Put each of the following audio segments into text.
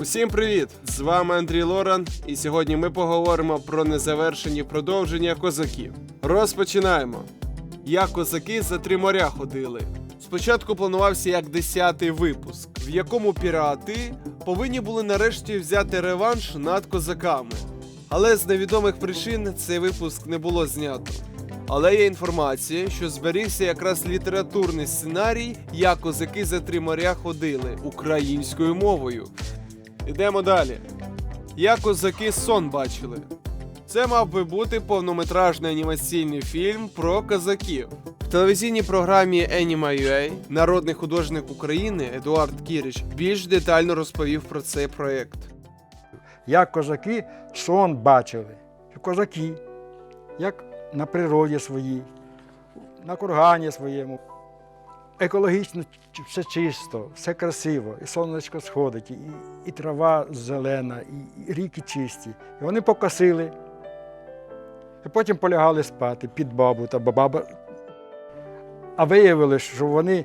Усім привіт! З вами Андрій Лоран, і сьогодні ми поговоримо про незавершені продовження козаків. Розпочинаємо. Як козаки за три моря ходили. Спочатку планувався як десятий випуск, в якому пірати повинні були нарешті взяти реванш над козаками. Але з невідомих причин цей випуск не було знято. Але є інформація, що зберігся якраз літературний сценарій, як козаки за три моря ходили українською мовою. Ідемо далі. Як козаки сон бачили. Це мав би бути повнометражний анімаційний фільм про козаків. В телевізійній програмі Anima.ua народний художник України Едуард Кірич більш детально розповів про цей проєкт. як козаки сон бачили. Козаки, як на природі своїй, на кургані своєму. Екологічно все чисто, все красиво, і сонечко сходить, і, і трава зелена, і, і ріки чисті. І вони покосили, і потім полягали спати під бабу та баба. А виявилось, що вони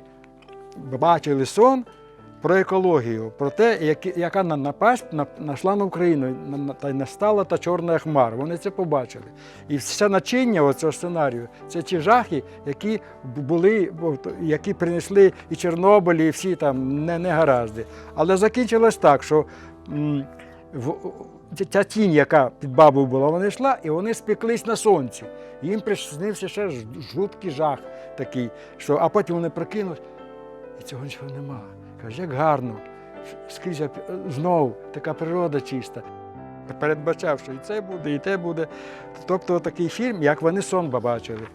бачили сон про екологію, про те, яка на- напасть на- нашла на Україну, та й настала та чорна хмара. Вони це побачили. І все начиння цього сценарію це ті жахи, які були, які принесли і Чорнобиль, і всі там не- негаразди. Але закінчилось так, що в- ця- тінь, яка під бабою була, вона йшла, і вони спеклись на сонці. Їм приснився ще жуткий жах такий, що, а потім вони прокинулись, і цього нічого нема. Каже, як гарно, скрізь знов така природа чиста. Передбачав, що і це буде, і те буде. Тобто такий фільм, як вони сон побачили.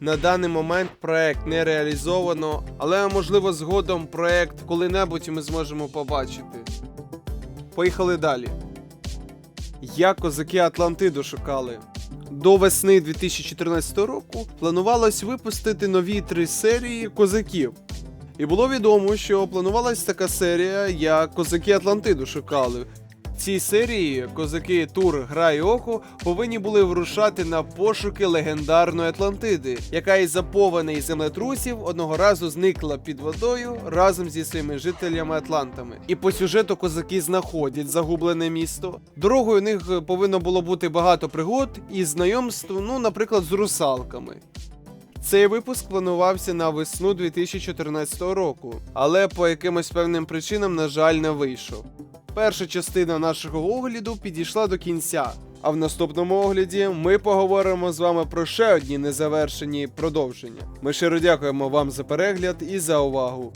На даний момент проект не реалізовано, але можливо згодом проект коли-небудь ми зможемо побачити. Поїхали далі. Як козаки Атлантиду шукали. До весни 2014 року планувалось випустити нові три серії козаків. І було відомо, що планувалась така серія, як Козаки Атлантиду шукали. Цій серії козаки Тур, Гра і Око повинні були вирушати на пошуки легендарної Атлантиди, яка із запований землетрусів одного разу зникла під водою разом зі своїми жителями Атлантами. І по сюжету козаки знаходять загублене місто. Дорогою у них повинно було бути багато пригод і знайомств, ну, наприклад, з русалками. Цей випуск планувався на весну 2014 року, але по якимось певним причинам, на жаль, не вийшов. Перша частина нашого огляду підійшла до кінця. А в наступному огляді ми поговоримо з вами про ще одні незавершені продовження. Ми щиро дякуємо вам за перегляд і за увагу.